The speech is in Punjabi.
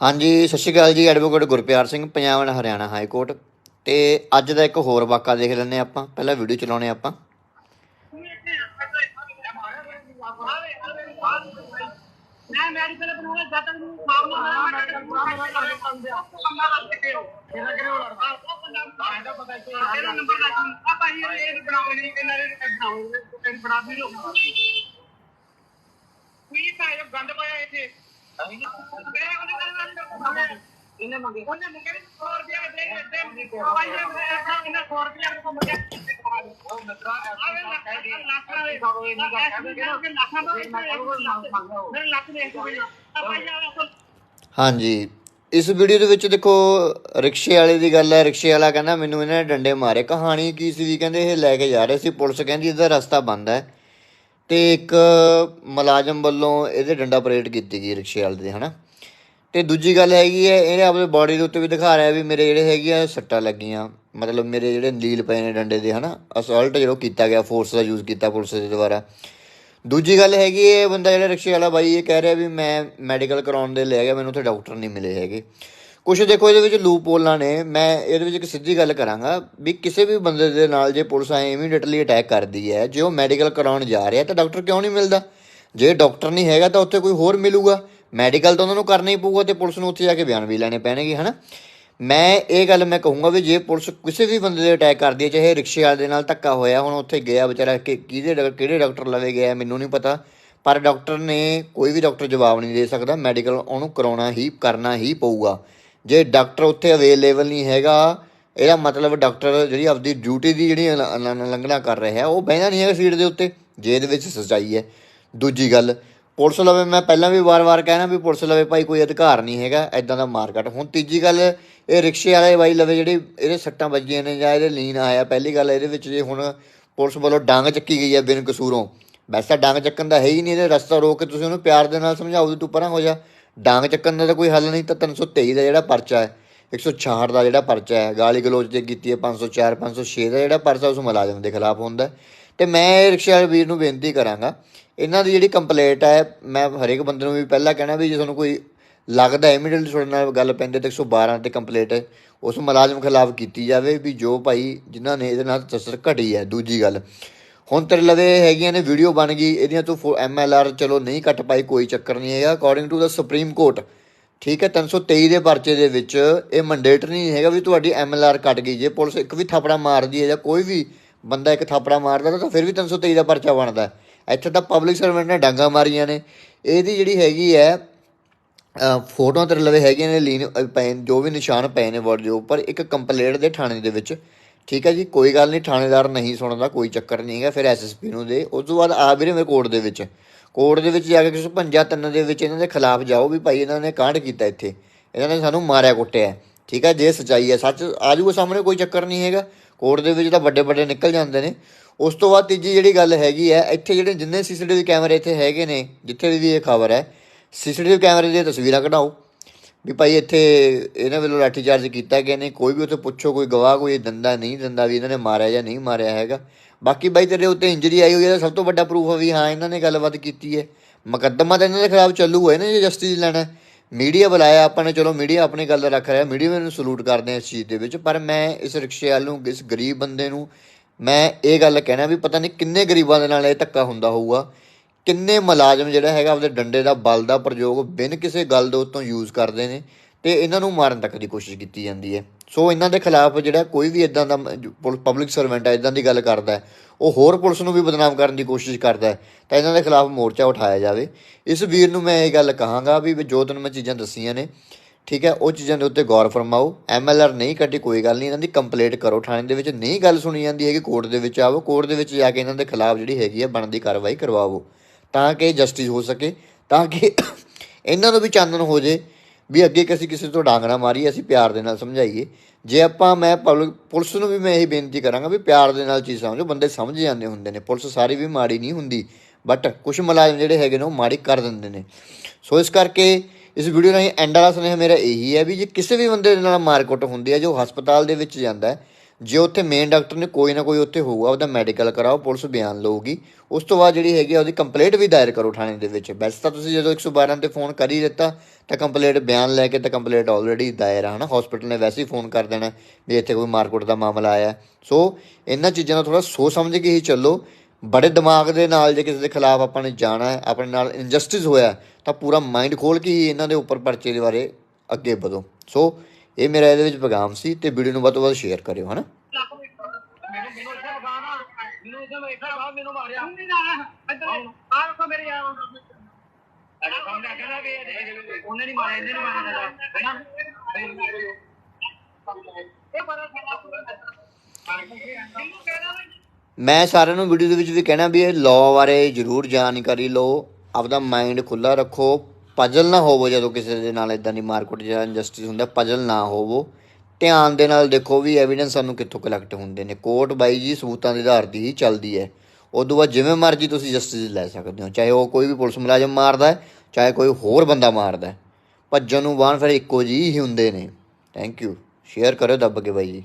ਹਾਂਜੀ, ਸਤਿ ਸ਼੍ਰੀ ਅਕਾਲ ਜੀ, advocate Gurpiar Singh, Punjab Haryana high court. ਤੇ ਅੱਜ ਦਾ ਇੱਕ ਹੋਰ ਵਾਕਾ ਦੇਖ ਲੈਂਦੇ ਆਪਾਂ, ਪਹਿਲਾਂ ਵੀਡੀਓ ਚਲਾਉਣੇ ਆਪਾਂ। ਮੈਂ ਮੈਡੀਕਲ ਬਣਾਉਣਾ ਜਦ ਤੱਕ ਮੈਨੂੰ ਖਾਮ ਮੈਂ ਮੈਡੀਕਲ ਕਿਹੜਾ ਲੜਦਾ ਉਹ ਬੰਦਾ ਇਹਦਾ ਪਤਾ ਹੈ ਇਹਦਾ ਨੰਬਰ ਲੱਗ ਆ ਇਹ ਇਹ ਬਣਾਓ ਨਹੀਂ ਇਹਨਾਂ ਬਣਾ ਵੀ ਲੋ ਕੋਈ ਤਾਂ ਗੰਦ ਪਾਇਆ ਇੱਥੇ ਇਹਨੇ ਮੰਗੇ ਉਹਨੇ ਮੰਗੇ 100 ਰੁਪਏ ਦੇ ਦੇ ਦੇ ਭਾਈ ਇਹ ਇਹਨਾਂ 100 ਰੁਪਏ ਕੋ ਮੰਗੇ ਉਹ ਮਿੱਤਰਾ ਆਵੇ ਲੱਖ ਲੱਖ ਦੇ ਕਰੋ ਇਹ ਨਹੀਂ ਗੱਲ ਕਰਦੇ ਲੱਖ ਦਾ ਮੇਰੇ ਲੱਖ ਦੇ ਇੱਕ ਵੀ ਆ ਭਾਈ ਆ ਹਾਂਜੀ। ਇਸ ਵੀਡੀਓ ਦੇ ਵਿੱਚ ਦੇਖੋ, ਰਿਕਸ਼ੇ ਵਾਲੇ ਦੀ ਗੱਲ ਹੈ। ਰਿਕਸ਼ੇ ਵਾਲਾ ਕਹਿੰਦਾ, ਮੈਨੂੰ ਇਹਨਾਂ ਨੇ ਡੰਡੇ ਮਾਰੇ। ਕਹਾਣੀ ਕੀ ਸੀ ਵੀ ਕਹਿੰਦੇ, ਇਹ ਲੈ ਕੇ ਜਾ ਰਹੇ ਸੀ ਪੁਲਿਸ। ਕਹਿੰਦੀ, ਇਹਦਾ ਰਸਤਾ ਬੰਦ ਹੈ। ਤੇ ਇੱਕ ਮੁਲਾਜ਼ਮ ਵੱਲੋਂ ਇਹਦੇ ਡੰਡਾ ਪਰੇਡ ਕੀਤੀ ਗਈ ਰਿਕਸ਼ੇ ਵਾਲੇ ਦੇ, ਹਨਾ? ਤੇ ਦੂਜੀ ਗੱਲ ਹੈਗੀ ਹੈ, ਇਹਨੇ ਆਪਣੇ ਬਾਡੀ ਦੇ ਉੱਤੇ ਵੀ ਦਿਖਾ ਰਿਹਾ ਵੀ ਮੇਰੇ ਜਿਹੜੇ ਹੈਗੇ ਆ ਸੱਟਾਂ ਲੱਗੀਆਂ, ਮਤਲਬ ਮੇਰੇ ਜਿਹੜੇ ਨੀਲ ਪਏ ਨੇ ਡੰਡੇ ਦੇ, ਹਨਾ? ਅਸਲਟ ਜਿਹੜਾ ਕੀਤਾ ਗਿਆ ਫੋਰਸ ਦਾ ਯੂਜ਼ ਕੀਤਾ ਪੁਲਿਸ ਦੇ ਦੁਆਰਾ। ਦੂਜੀ ਗੱਲ ਹੈਗੀ ਇਹ ਬੰਦਾ ਜਿਹੜਾ ਰਿਕਸ਼ੇ ਵਾਲਾ ਬਾਈ, ਇਹ ਕਹਿ ਰਿਹਾ ਵੀ ਮੈਂ ਮੈਡੀਕਲ ਕਰਾਉਣ ਦੇ ਲੈ ਗਿਆ, ਮੈਨੂੰ ਉੱਥੇ ਡਾਕਟਰ ਨਹੀਂ ਮਿਲੇ ਹੈਗੇ। ਕੁਛ ਦੇਖੋ ਇਹਦੇ ਵਿੱਚ ਲੂਪ ਹੋਲਾਂ ਨੇ, ਮੈਂ ਇਹਦੇ ਵਿੱਚ ਇੱਕ ਸਿੱਧੀ ਗੱਲ ਕਰਾਂਗਾ ਵੀ ਕਿਸੇ ਵੀ ਬੰਦੇ ਦੇ ਨਾਲ ਜੇ ਪੁਲਿਸ ਐ ਇਮੀਡੀਏਟਲੀ ਅਟੈਕ ਕਰਦੀ ਹੈ, ਜੇ ਉਹ ਮੈਡੀਕਲ ਕਰਾਉਣ ਜਾ ਰਿਹਾ ਤਾਂ ਡਾਕਟਰ ਕਿਉਂ ਨਹੀਂ ਮਿਲਦਾ? ਜੇ ਡਾਕਟਰ ਨਹੀਂ ਹੈਗਾ ਤਾਂ ਉੱਥੇ ਕੋਈ ਹੋਰ ਮਿਲੂਗਾ। ਮੈਡੀਕਲ ਤਾਂ ਉਹਨਾਂ ਨੂੰ ਕਰਨਾ ਹੀ ਪਊਗਾ ਤੇ ਪੁਲਿਸ ਨੂੰ ਉੱਥੇ ਜਾ ਕੇ ਬਿਆਨ ਵੀ ਲੈਣੇ ਪੈਣਗੇ, ਹਨਾ? ਮੈਂ ਇਹ ਗੱਲ ਮੈਂ ਕਹੂੰਗਾ ਵੀ ਜੇ ਪੁਲਿਸ ਕਿਸੇ ਵੀ ਬੰਦੇ ਦੇ ਅਟੈਕ ਕਰਦੀ ਹੈ, ਚਾਹੇ ਰਿਕਸ਼ੇ ਵਾਲੇ ਦੇ ਨਾਲ ਧੱਕਾ ਹੋਇਆ, ਹੁਣ ਉੱਥੇ ਗਿਆ ਵਿਚਾਰਾ ਕਿ ਕਿਹਦੇ ਡਾਕ- ਕਿਹੜੇ ਡਾਕਟਰ ਲਵੇ ਗਿਆ, ਮੈਨੂੰ ਨਹੀਂ ਪਤਾ। ਪਰ ਡਾਕਟਰ ਨੇ ਕੋਈ ਵੀ ਡਾਕਟਰ ਜਵਾਬ ਨਹੀਂ ਦੇ ਸਕਦਾ ਮੈਡੀਕਲ ਉਹਨੂੰ ਕਰਾਉਣਾ ਹੀ, ਕਰਨਾ ਹੀ ਪਊਗਾ। ਜੇ ਡਾਕਟਰ ਉੱਥੇ ਅਵੇਲੇਬਲ ਨਹੀਂ ਹੈਗਾ, ਇਹਦਾ ਮਤਲਬ ਡਾਕਟਰ ਜਿਹੜੀ ਆਪਦੀ ਡਿਊਟੀ ਦੀ ਜਿਹੜੀ ਉਲ- ਉਲੰਘਣਾ ਕਰ ਰਿਹਾ ਹੈ ਉਹ ਬਹਿਣਾ ਨਹੀਂ ਹੈਗਾ ਸੀਟ ਦੇ ਉੱਤੇ ਜੇ ਇਹਦੇ ਵਿੱਚ ਸੱਚਾਈ ਹੈ। ਦੂਜੀ ਗੱਲ, ਪੁਲਿਸ ਲਵੇ ਮੈਂ ਪਹਿਲਾਂ ਵੀ ਵਾਰ-ਵਾਰ ਕਹਿਣਾ ਵੀ ਪੁਲਿਸ ਲਵੇ ਭਾਈ ਕੋਈ ਅਧਿਕਾਰ ਨਹੀਂ ਹੈਗਾ ਐਦਾਂ ਦਾ ਮਾਰਕਟ ਹੁਣ ਤੀਜੀ ਗੱਲ, ਇਹ ਰਿਕਸ਼ੇ ਵਾਲੇ ਬਾਈ ਲਵੇ ਜਿਹੜੇ, ਇਹਦੇ ਸੱਟਾਂ ਵੱਜੀਆਂ ਨੇ ਜਾਂ ਇਹਦੇ ਲੀਨ ਆਇਆ, ਪਹਿਲੀ ਗੱਲ ਇਹਦੇ ਵਿੱਚ ਜੇ ਹੁਣ ਪੁਲਿਸ ਵੱਲੋਂ ਡਾਂਗ ਚੱਕੀ ਗਈ ਹੈ ਬਿਨ ਕਸੂਰੋਂ, ਵੈਸੇ ਤਾਂ ਡਾਂਗ ਚੱਕਣ ਦਾ ਹੈ ਹੀ ਨਹੀਂ, ਇਹਦੇ ਰਸਤਾ ਰੋਕ ਕੇ ਤੁਸੀਂ ਉਹਨੂੰ ਪਿਆਰ ਦੇ ਨਾਲ ਸਮਝਾਓ ਵੀ ਤੂੰ ਪਰਾਂ ਹੋ ਜਾ। ਡਾਂਗ ਚੱਕਣ ਦਾ ਤਾਂ ਕੋਈ ਹੱਲ ਨਹੀਂ, ਤਾਂ 323 ਦਾ ਜਿਹੜਾ ਪਰਚਾ ਹੈ 166 ਦਾ ਜਿਹੜਾ ਪਰਚਾ ਹੈ, ਗਾਲੀ ਗਲੋਚ 'ਤੇ ਕੀਤੀ ਹੈ 504 506 ਦਾ ਜਿਹੜਾ ਪਰਚਾ, ਉਸ ਮੁਲਾਜ਼ਮ ਦੇ ਖਿਲਾਫ ਹੁੰਦਾ ਹੈ। ਤੇ ਮੈਂ ਇਹ ਰਿਕਸ਼ਾ ਵੀਰ ਨੂੰ ਬੇਨਤੀ ਕਰਾਂਗਾ, ਇਹਨਾਂ ਦੀ ਜਿਹੜੀ ਕੰਪਲੇਂਟ ਹੈ, ਮੈਂ ਹਰੇਕ ਬੰਦੇ ਨੂੰ ਵੀ ਪਹਿਲਾਂ ਕਹਿਣਾ ਵੀ ਜੇ ਤੁਹਾਨੂੰ ਕੋਈ ਲੱਗਦਾ ਇਮੀਡੀਏਟਲੀ ਤੁਹਾਡੇ ਨਾਲ ਗੱਲ ਪੈਂਦੇ ਤੇ 112 ਤੇ ਕੰਪਲੇਂਟ ਉਸ ਮੁਲਾਜ਼ਮ ਖਿਲਾਫ ਕੀਤੀ ਜਾਵੇ ਵੀ ਜੋ ਭਾਈ ਜਿਨ੍ਹਾਂ ਨੇ ਇਹਦੇ ਨਾਲ ਤਸਰ ਘਟੀ ਹੈ, ਦੂਜੀ ਗੱਲ ਹੁਣ ਤੇਰੇ ਲਵੇ ਹੈਗੀਆਂ ਨੇ ਵੀਡੀਓ ਬਣ ਗਈ, ਇਹਦੀਆਂ ਤੂੰ ਐਮਐਲਆਰ ਚਲੋ ਨਹੀਂ ਕੱਟ ਪਾਈ, ਕੋਈ ਚੱਕਰ ਨਹੀਂ ਹੈਗਾ। According to the supreme court ਠੀਕ ਹੈ 323 ਦੇ ਪਰਚੇ ਦੇ ਵਿੱਚ ਇਹ ਮੰਡੇਟਰੀ ਨਹੀਂ ਹੈਗਾ ਵੀ ਤੁਹਾਡੀ ਐਮਐਲਆਰ ਕੱਟ ਗਈ। ਜੇ ਪੁਲਿਸ ਇੱਕ ਵੀ ਥਾਪੜਾ ਮਾਰਦੀ ਹੈ ਜਾਂ ਕੋਈ ਵੀ ਬੰਦਾ ਇੱਕ ਥਾਪੜਾ ਮਾਰਦਾ ਤਾਂ ਫਿਰ ਵੀ 323 ਦਾ ਪਰਚਾ ਬਣਦਾ ਇੱਥੇ ਤਾਂ ਪਬਲਿਕ ਸਰਵੈਂਟ ਨੇ ਡਾਂਗਾ ਮਾਰੀਆਂ ਨੇ। ਇਹਦੀ ਜਿਹੜੀ ਹੈਗੀ ਹੈ ਫੋਟੋਆਂ ਤੇਰੇ ਲਵੇ ਹੈਗੀਆਂ ਨੇ, ਲੀਨ ਪਏ, ਜੋ ਵੀ ਨਿਸ਼ਾਨ ਪਏ ਨੇ ਬੋਰਡ ਦੇ ਉੱਪਰ, ਇੱਕ ਕੰਪਲੇਂਟ ਦੇ ਥਾਣੇ ਦੇ ਵਿੱਚ। ਠੀਕ ਹੈ ਜੀ, ਕੋਈ ਗੱਲ ਨਹੀਂ, ਥਾਣੇਦਾਰ ਨਹੀਂ ਸੁਣਦਾ, ਕੋਈ ਚੱਕਰ ਨਹੀਂ ਹੈਗਾ, ਫਿਰ ਐਸਐਸਪੀ ਨੂੰ ਦੇ। ਉਸ ਤੋਂ ਬਾਅਦ ਆ ਵੀਰੇ ਮੇਰੇ ਕੋਰਟ ਦੇ ਵਿੱਚ। ਕੋਰਟ ਦੇ ਵਿੱਚ ਜਾ ਕੇ 155 ਤਿੰਨ ਦੇ ਵਿੱਚ ਇਹਨਾਂ ਦੇ ਖਿਲਾਫ ਜਾਓ ਵੀ ਭਾਈ ਇਹਨਾਂ ਨੇ ਕਾਂਡ ਕੀਤਾ ਇੱਥੇ। ਇਹਨਾਂ ਨੇ ਸਾਨੂੰ ਮਾਰਿਆ, ਕੁੱਟਿਆ। ਠੀਕ ਹੈ, ਜੇ ਸਚਾਈ ਹੈ, ਸੱਚ ਆ ਜਾਊਗਾ ਸਾਹਮਣੇ, ਕੋਈ ਚੱਕਰ ਨਹੀਂ ਹੈਗਾ। ਕੋਰਟ ਦੇ ਵਿੱਚ ਤਾਂ ਵੱਡੇ ਵੱਡੇ ਨਿਕਲ ਜਾਂਦੇ ਨੇ। ਉਸ ਤੋਂ ਬਾਅਦ ਤੀਜੀ ਜਿਹੜੀ ਗੱਲ ਹੈਗੀ ਹੈ, ਇੱਥੇ ਜਿਹੜੇ ਜਿੰਨੇ ਸੀਸੀਟੀਵੀ ਕੈਮਰੇ ਇੱਥੇ ਹੈਗੇ ਨੇ, ਜਿੱਥੇ ਵੀ ਇਹ ਖਬਰ ਹੈ, ਸੀਸੀਟੀਵੀ ਕੈਮਰੇ ਦੀਆਂ ਤਸਵੀਰਾਂ ਕਢਾਓ। ਵੀ ਭਾਈ ਇੱਥੇ ਇਹਨਾਂ ਵੱਲੋਂ ਲਾਠੀ ਚਾਰਜ ਕੀਤਾ ਗਿਆ ਨਹੀਂ, ਕੋਈ ਵੀ ਉੱਥੇ ਪੁੱਛੋ, ਕੋਈ ਗਵਾਹ, ਕੋਈ ਦੰਦਾ ਨਹੀਂ, ਦੰਦਾ ਵੀ ਇਹਨਾਂ ਨੇ ਮਾਰਿਆ ਜਾਂ ਨਹੀਂ ਮਾਰਿਆ ਹੈਗਾ। ਬਾਕੀ ਬਾਈ ਤੇਰੇ ਉੱਤੇ ਇੰਜਰੀ ਆਈ ਹੋਈ ਹੈ ਸਭ ਤੋਂ ਵੱਡਾ ਪ੍ਰੂਫ ਹੈ ਵੀ ਹਾਂ, ਇਹਨਾਂ ਨੇ ਗੱਲਬਾਤ ਕੀਤੀ ਹੈ। ਮੁਕੱਦਮਾ ਤਾਂ ਇਹਨਾਂ ਦੇ ਖਿਲਾਫ ਚੱਲੂ ਹੋਏ ਨਾ, ਜੇ ਜਸਟਿਸ ਲੈਣਾ ਮੀਡੀਆ ਬੁਲਾਇਆ, ਆਪਾਂ ਨੇ, ਚਲੋ ਮੀਡੀਆ ਆਪਣੀ ਗੱਲ ਰੱਖ ਰਿਹਾ ਮੀਡੀਆ ਨੂੰ ਸਲੂਟ ਕਰਦੇ ਆ ਇਸ ਚੀਜ਼ ਦੇ ਵਿੱਚ, ਪਰ ਮੈਂ ਇਸ ਰਿਕਸ਼ੇ ਵਾਲ ਨੂੰ, ਇਸ ਗਰੀਬ ਬੰਦੇ ਨੂੰ ਮੈਂ ਇਹ ਗੱਲ ਕਹਿਣਾ ਵੀ ਪਤਾ ਨਹੀਂ ਕਿੰਨੇ ਗਰੀਬਾਂ ਦੇ ਨਾਲ ਇਹ ਧੱਕਾ ਹੁੰਦਾ ਹੋਊਗਾ। ਕਿੰਨੇ ਮੁਲਾਜ਼ਮ ਜਿਹੜਾ ਹੈਗਾ ਆਪਦੇ ਡੰਡੇ ਦਾ, ਬਲ ਦਾ ਪ੍ਰਯੋਗ ਬਿਨ ਕਿਸੇ ਗੱਲ ਦੇ ਉੱਤੋਂ ਯੂਜ਼ ਕਰਦੇ ਨੇ ਤੇ ਇਹਨਾਂ ਨੂੰ ਮਾਰਨ ਤੱਕ ਦੀ ਕੋਸ਼ਿਸ਼ ਕੀਤੀ ਜਾਂਦੀ ਹੈ। ਸੋ ਇਹਨਾਂ ਦੇ ਖਿਲਾਫ ਜਿਹੜਾ ਕੋਈ ਵੀ ਇਦਾਂ ਦਾ ਪਬਲਿਕ ਸਰਵੈਂਟ ਹੈ ਇਦਾਂ ਦੀ ਗੱਲ ਕਰਦਾ ਉਹ ਹੋਰ ਪੁਲਿਸ ਨੂੰ ਵੀ ਬਦਨਾਮ ਕਰਨ ਦੀ ਕੋਸ਼ਿਸ਼ ਕਰਦਾ ਹੈ, ਤਾਂ ਇਹਨਾਂ ਦੇ ਖਿਲਾਫ ਮੋਰਚਾ ਉਠਾਇਆ ਜਾਵੇ। ਇਸ ਵੀਰ ਨੂੰ ਮੈਂ ਇਹ ਗੱਲ ਕਹਾਂਗਾ ਵੀ ਜੋ ਤੈਨੂੰ ਮੈਂ ਚੀਜ਼ਾਂ ਦੱਸੀਆਂ ਨੇ, ਠੀਕ ਹੈ, ਉਹ ਚੀਜ਼ਾਂ ਦੇ ਉੱਤੇ ਗੌਰ ਫਰਮਾਓ। ਐਮਐਲਆਰ ਨਹੀਂ ਕੱਟੀ ਕੋਈ ਗੱਲ ਨਹੀਂ, ਇਹਨਾਂ ਦੀ ਕੰਪਲੇਂਟ ਕਰੋ। ਥਾਣੇ ਦੇ ਵਿੱਚ ਨਹੀਂ ਗੱਲ ਸੁਣੀ ਜਾਂਦੀ ਹੈਗੀ, ਕੋਰਟ ਦੇ ਵਿੱਚ ਆਵੋ, ਕੋਰਟ ਦੇ ਵਿੱਚ ਜਾ ਕੇ ਇਹਨਾਂ ਦੇ ਖਿਲਾਫ ਜਿਹੜੀ ਹੈਗੀ ਹੈ ਬਣਦੀ ਕਾਰਵਾਈ ਕਰਵਾਵੋ। ਤਾਂ ਕਿ ਜਸਟਿਸ ਹੋ ਸਕੇ, ਤਾਂ ਕਿ ਇਹਨਾਂ ਨੂੰ ਵੀ ਚਾਨਣ ਹੋ ਜੇ, ਵੀ ਅੱਗੇ ਕਿਸੇ ਕਿਸੇ ਤੋਂ ਡਾਂਗਣਾ ਮਾਰੀ ਅਸੀਂ ਪਿਆਰ ਦੇ ਨਾਲ ਸਮਝਾਈਏ। ਜੇ ਆਪਾਂ ਮੈਂ ਪਬਲਿਕ ਪੁਲਿਸ ਨੂੰ ਵੀ ਮੈਂ ਇਹ ਬੇਨਤੀ ਕਰਾਂਗਾ ਵੀ ਪਿਆਰ ਦੇ ਨਾਲ ਚੀਜ਼ ਸਮਝੋ, ਬੰਦੇ ਸਮਝ ਜਾਂਦੇ ਹੁੰਦੇ ਨੇ। ਪੁਲਿਸ ਸਾਰੀ ਵੀ ਮਾੜੀ ਨਹੀਂ ਹੁੰਦੀ ਬਟ ਕੁਝ ਮੁਲਾਜ਼ਮ ਜਿਹੜੇ ਹੈਗੇ ਨੇ ਉਹ ਮਾੜੀ ਕਰ ਦਿੰਦੇ ਨੇ। ਸੋ ਇਸ ਕਰਕੇ ਇਸ ਵੀਡੀਓ ਰਾਹੀਂ ਐਂਡ ਵਾਲਾ ਸੁਨੇਹਾ ਮੇਰਾ ਇਹੀ ਹੈ ਵੀ ਜੇ ਕਿਸੇ ਵੀ ਬੰਦੇ ਦੇ ਨਾਲ ਮਾਰਕੁੱਟ ਹੁੰਦੀ ਹੈ, ਜੋ ਹਸਪਤਾਲ ਦੇ ਵਿੱਚ ਜਾਂਦਾ ਹੈ ਜੇ ਉੱਥੇ ਮੇਨ ਡਾਕਟਰ ਨੇ ਕੋਈ ਨਾ ਕੋਈ ਉੱਥੇ ਹੋਊਗਾ, ਉਹਦਾ ਮੈਡੀਕਲ ਕਰਾਓ, ਪੁਲਿਸ ਬਿਆਨ ਲਊਗੀ। ਉਸ ਤੋਂ ਬਾਅਦ ਜਿਹੜੀ ਹੈਗੀ ਆ, ਉਹਦੀ ਕੰਪਲੇਂਟ ਵੀ ਦਾਇਰ ਕਰੋ ਥਾਣੇ ਦੇ ਵਿੱਚ। ਵੈਸੇ ਤਾਂ ਤੁਸੀਂ ਜਦੋਂ 112 ਤੇ ਫੋਨ ਕਰ ਹੀ ਦਿੱਤਾ, ਤਾਂ ਕੰਪਲੇਂਟ ਬਿਆਨ ਲੈ ਕੇ ਤਾਂ ਕੰਪਲੇਂਟ ਆਲਰੇਡੀ ਦਾਇਰ ਆ, ਹਨਾ? ਹਸਪੀਟਲ ਨੇ ਵੈਸੇ ਹੀ ਫੋਨ ਕਰ ਦੇਣਾ ਵੀ ਇੱਥੇ ਕੋਈ ਮਾਰਕੁੱਟ ਦਾ ਮਾਮਲਾ ਆਇਆ। ਸੋ ਇਹਨਾਂ ਚੀਜ਼ਾਂ ਦਾ ਥੋੜਾ ਸੋਚ ਸਮਝ ਕੇ ਹੀ ਚੱਲੋ। ਬੜੇ ਦਿਮਾਗ ਦੇ ਨਾਲ ਜੇ ਕਿਸੇ ਦੇ ਖਿਲਾਫ ਆਪਾਂ ਨੇ ਜਾਣਾ ਹੈ, ਆਪਣੇ ਨਾਲ ਇਨਜਸਟਿਸ ਹੋਇਆ, ਤਾਂ ਪੂਰਾ ਮਾਈਂਡ ਖੋਲ ਕੇ ਹੀ ਇਹਨਾਂ ਦੇ ਉੱਪਰ ਪਰਚੇ ਦੇ ਬਾਰੇ ਅੱਗੇ ਵਧੋ। ਸੋ ਇਹ ਮੇਰਾ ਇਹਦੇ ਵਿੱਚ ਪੈਗਾਮ ਸੀ ਤੇ ਵੀਡੀਓ ਨੂੰ ਵੱਧ ਤੋਂ ਵੱਧ ਸ਼ੇਅਰ ਕਰਿਓ, ਹਨਾ? ਮੈਨੂੰ ਮੈਂ ਸਾਰਿਆਂ ਨੂੰ ਵੀਡੀਓ ਦੇ ਵਿੱਚ ਵੀ ਕਹਿਣਾ ਵੀ ਇਹ ਲਾਅ ਬਾਰੇ ਜ਼ਰੂਰ ਜਾਣਕਾਰੀ ਲਓ, ਆਪਦਾ ਮਾਈਂਡ ਖੁੱਲਾ ਰੱਖੋ। ਪਜਲ ਨਾ ਹੋਵੋ ਜਦੋਂ ਕਿਸੇ ਦੇ ਨਾਲ ਇਦਾਂ ਦੀ ਮਾਰਕੁੱਟ ਜਾਂ ਇੰਜਸਟਿਸ ਹੁੰਦਾ, ਪਜਲ ਨਾ ਹੋਵੋ। ਧਿਆਨ ਦੇ ਨਾਲ ਦੇਖੋ ਵੀ ਐਵੀਡੈਂਸ ਸਾਨੂੰ ਕਿੱਥੋਂ ਕਲੈਕਟ ਹੁੰਦੇ ਨੇ। ਕੋਰਟ ਬਾਈ ਜੀ ਸਬੂਤਾਂ ਦੇ ਆਧਾਰ ਦੀ ਹੀ ਚੱਲਦੀ ਹੈ। ਉਦੋਂ ਬਾਅਦ ਜਿਵੇਂ ਮਰਜ਼ੀ ਤੁਸੀਂ ਜਸਟਿਸ ਲੈ ਸਕਦੇ ਹੋ। ਚਾਹੇ ਉਹ ਕੋਈ ਵੀ ਪੁਲਿਸ ਮੁਲਾਜ਼ਮ ਮਾਰਦਾ ਹੈ, ਚਾਹੇ ਕੋਈ ਹੋਰ ਬੰਦਾ ਮਾਰਦਾ ਹੈ। ਭੱਜਣ ਨੂੰ ਬਾਣ ਫਿਰ ਇੱਕੋ ਜਿਹੀ ਹੀ ਹੁੰਦੇ ਨੇ। ਥੈਂਕ ਯੂ ਸ਼ੇਅਰ ਕਰਿਓ, ਦੱਬ ਕੇ ਬਾਈ ਜੀ।